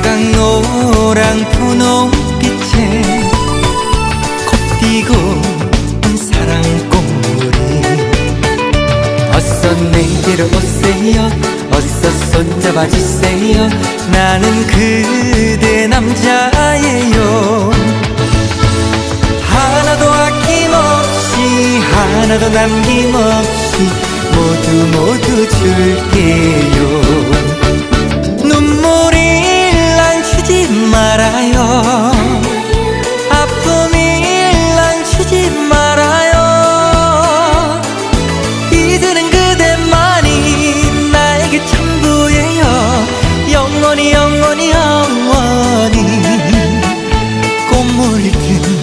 노랑 분홍빛에 곱디고 온 사랑 꽃물이 어서 내게로 오세요. 어서 손잡아 주세요. 나는 그대 남자예요. 하나도 아낌없이 하나도 남김없이 모두 모두 줄게 영원히 영원히 꽃물이 든